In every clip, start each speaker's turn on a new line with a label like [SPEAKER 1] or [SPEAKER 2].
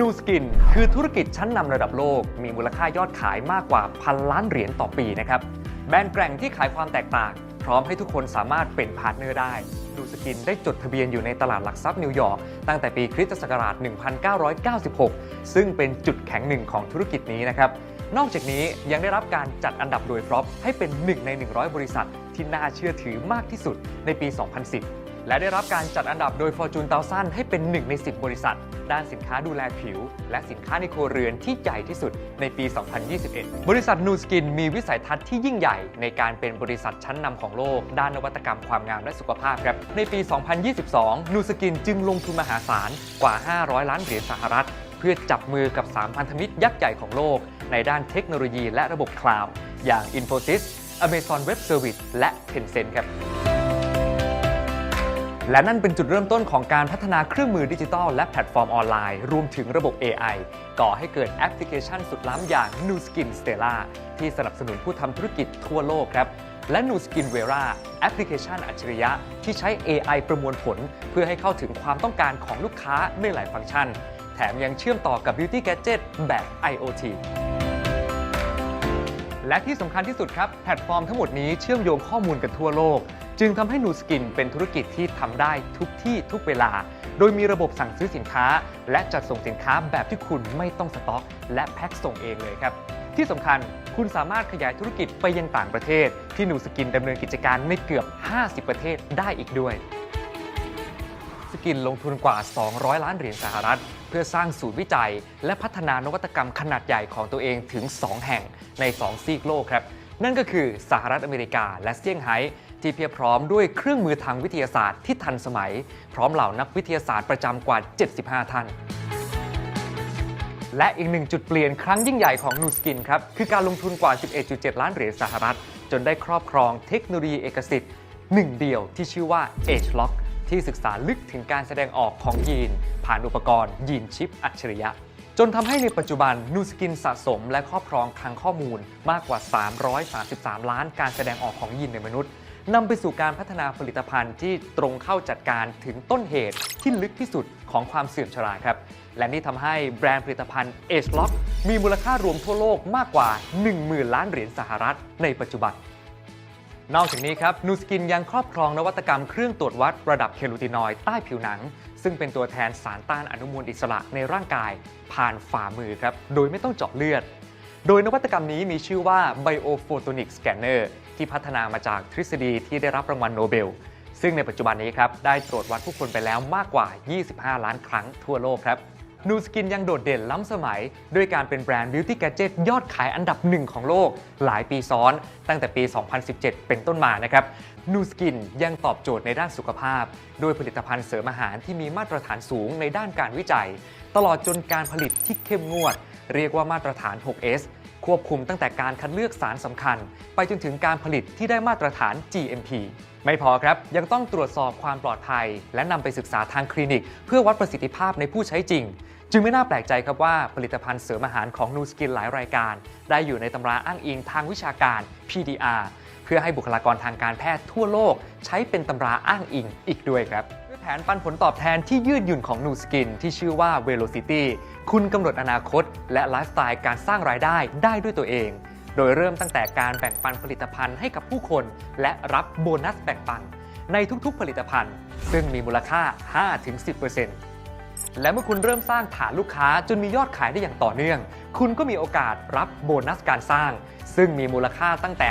[SPEAKER 1] นูสกินคือธุรกิจชั้นนำระดับโลก มีมูลค่ายอดขายมากกว่าพันล้านเหรียญต่อปีนะครับ แบรนด์แกร่งที่ขายความแตกต่าง พร้อมให้ทุกคนสามารถเป็นพาร์ทเนอร์ได้นูสกินได้จดทะเบียนอยู่ในตลาดหลักทรัพย์นิวยอร์กตั้งแต่ปีคริสตศักราช 1996 ซึ่งเป็นจุดแข็งหนึ่งของธุรกิจนี้นะครับ นอกจากนี้ยังได้รับการจัดอันดับโดยฟลอปให้เป็น 1 ใน 100 บริษัทที่น่าเชื่อถือมากที่สุดในปี 2010 และได้รับการจัดอันดับโดย Fortune 1000 ให้เป็น 1 ใน 10 บริษัท ด้านสินค้าดูแลผิว และสินค้าในครัวเรือนที่ใหญ่ที่สุดในปี 2021 บริษัทนูสกินมีวิสัยทัศน์ที่ยิ่งใหญ่ในการเป็นบริษัทชั้นนำของโลก ด้านนวัตกรรมความงามและสุขภาพครับในปี 2022 นูสกินจึงลงทุนมหาศาลกว่า 500 ล้านเหรียญสหรัฐ เพื่อจับมือกับ3พันธมิตรยักษ์ใหญ่ของโลก ในด้านเทคโนโลยีและระบบคลาวด์อย่าง Infosys Amazon Web Service และ Tencent ครับ และนั่นเป็นจุดเริ่มต้นของการพัฒนาเครื่องมือดิจิทัลและแพลตฟอร์มออนไลน์ รวมถึงระบบ AI ก่อให้เกิดแอปพลิเคชันสุดล้ำอย่าง Nu Skin Stella ที่สนับสนุนผู้ทำธุรกิจทั่วโลกครับ และ Nu Skin Vera แอปพลิเคชันอัจฉริยะ ที่ใช้ AI ประมวลผล เพื่อให้เข้าถึงความต้องการของลูกค้าในหลายฟังก์ชัน แถมยังเชื่อมต่อกับ Beauty Gadget แบบ IoT และที่สำคัญที่สุดครับ แพลตฟอร์มทั้งหมดนี้เชื่อมโยงข้อมูลกันทั่วโลก จึงทำให้นูสกินเป็นธุรกิจที่ทำได้ทุกที่ทุกเวลา โดยมีระบบสั่งซื้อสินค้า และจัดส่งสินค้าแบบที่คุณไม่ต้องสต็อก และแพ็คส่งเองเลยครับ ที่สำคัญคุณสามารถขยายธุรกิจไปยังต่างประเทศ ที่นูสกินดำเนินกิจการในเกือบ 50 ประเทศได้อีกด้วย สกินลงทุนกว่า 200 ล้านเหรียญสหรัฐ เพื่อสร้างศูนย์วิจัย และพัฒนานวัตกรรมขนาดใหญ่ของตัวเองถึง 2 แห่งใน 2 ซีกโลกครับ นั่นก็คือสหรัฐอเมริกาและเซี่ยงไฮ้ที่เพียบพร้อมด้วยเครื่องมือทางวิทยาศาสตร์ที่ทันสมัย พร้อมเหล่านักวิทยาศาสตร์ประจำกว่า 75 ท่าน และอีกหนึ่งจุดเปลี่ยนครั้งยิ่งใหญ่ของนูสกินครับ คือการลงทุนกว่า 11.7 ล้านเหรียญสหรัฐ จนได้ครอบครองเทคโนโลยีเอกสิทธิ์หนึ่งเดียวที่ชื่อว่า Age Lock ที่ศึกษาลึกถึงการแสดงออกของยีน ผ่านอุปกรณ์ยีนชิปอัจฉริยะ จนทำให้ในปัจจุบันนูสกินสะสมและครอบครองคลังข้อมูลมากกว่า 333 ล้านการแสดงออกของยีนในมนุษย์นำไปสู่การพัฒนาผลิตภัณฑ์ที่ตรงเข้าจัดการถึงต้นเหตุที่ลึกที่สุดของความเสื่อมชราครับ และนี่ทำให้แบรนด์ผลิตภัณฑ์ Age Lock มีมูลค่ารวมทั่วโลกมากกว่า 10,000 ล้านเหรียญสหรัฐในปัจจุบัน นอกจากนี้ครับนูสกินยังครอบครองนวัตกรรมเครื่องตรวจวัดระดับเคลูตินอยด์ใต้ผิวหนัง ซึ่งเป็นตัวแทนสารต้านอนุมูลอิสระในร่างกายผ่านฝ่ามือครับ โดยไม่ต้องเจาะเลือด โดยนวัตกรรมนี้มีชื่อว่า Biophotonic Scanner ที่พัฒนามาจากทฤษฎีที่ได้รับรางวัลโนเบล ซึ่งในปัจจุบันนี้ครับได้ตรวจวัดผู้คนไปแล้วมากกว่า 25 ล้านครั้งทั่วโลกครับ นูสกินยังโดดเด่นล้ำสมัย ด้วยการเป็นแบรนด์ Beauty Gadget ยอดขายอันดับหนึ่งของโลก หลายปีซ้อน ตั้งแต่ปี 2017 เป็นต้นมานะครับนูสกินยังตอบโจทย์ในด้านสุขภาพ โดยผลิตภัณฑ์เสริมอาหารที่มีมาตรฐานสูงในด้านการวิจัย ตลอดจนการผลิตที่เข้มงวด เรียกว่ามาตรฐาน 6S ควบคุมตั้งแต่การคัดเลือกสารสำคัญ ไปจนถึงการผลิตที่ได้มาตรฐาน GMP ไม่พอครับยังต้องตรวจสอบความปลอดภัย และนำไปศึกษาทางคลินิก เพื่อวัดประสิทธิภาพในผู้ใช้จริง จึงไม่น่าแปลกใจครับว่าผลิตภัณฑ์เสริมอาหารของนูสกินหลายรายการ ได้อยู่ในตำราอ้างอิงทางวิชาการ PDR เพื่อให้บุคลากรทางการแพทย์ทั่วโลก ใช้เป็นตำราอ้างอิงอีกด้วยครับ ผนปันผลตอบแทนที่ยืดหยุ่นของนูสกินที่ชื่อว่า Velocity คุณกำหนดอนาคต และไลฟ์สไตล์การสร้างรายได้ได้ด้วยตัวเอง โดยเริ่มตั้งแต่การแบ่งปันผลิตภัณฑ์ให้กับผู้คน และรับโบนัสแบ่งปัน ในทุกๆผลิตภัณฑ์ ซึ่งมีมูลค่า 5-10%และเมื่อคุณเริ่มสร้างฐานลูกค้าจนมียอดขายได้อย่างต่อเนื่อง คุณก็มีโอกาสรับโบนัสการสร้าง ซึ่งมีมูลค่าตั้งแต่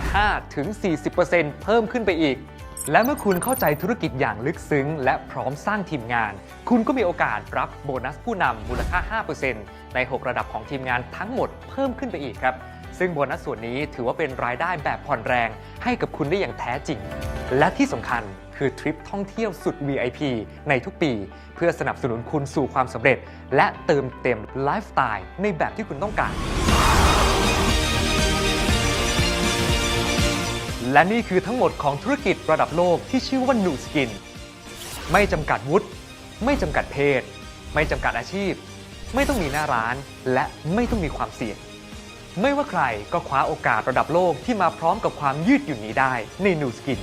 [SPEAKER 1] 5-40%เพิ่มขึ้นไปอีก และเมื่อคุณเข้าใจธุรกิจอย่างลึกซึ้ง และพร้อมสร้างทีมงาน คุณก็มีโอกาสรับโบนัสผู้นำมูลค่า 5%ใน 6 ระดับของทีมงานทั้งหมดเพิ่มขึ้นไปอีกครับ ซึ่งโบนัสส่วนนี้ถือว่าเป็นรายได้แบบผ่อนแรงให้กับคุณได้อย่างแท้จริง และที่สำคัญคือทริปท่องเที่ยวสุด VIP ในทุกปี เพื่อสนับสนุนคุณสู่ความสำเร็จ และเติมเต็มไลฟ์สไตล์ในแบบที่คุณต้องการ และนี่คือทั้งหมดของธุรกิจระดับโลกที่ชื่อว่านูสกิน ไม่จำกัดวุฒิไม่จำกัดเพศ ไม่จำกัดอาชีพ ไม่ต้องมีหน้าร้าน และไม่ต้องมีความเสี่ยง ไม่ว่าใครก็คว้าโอกาสระดับโลกที่มาพร้อมกับความยืดหยุ่นนี้ได้ในนูสกิน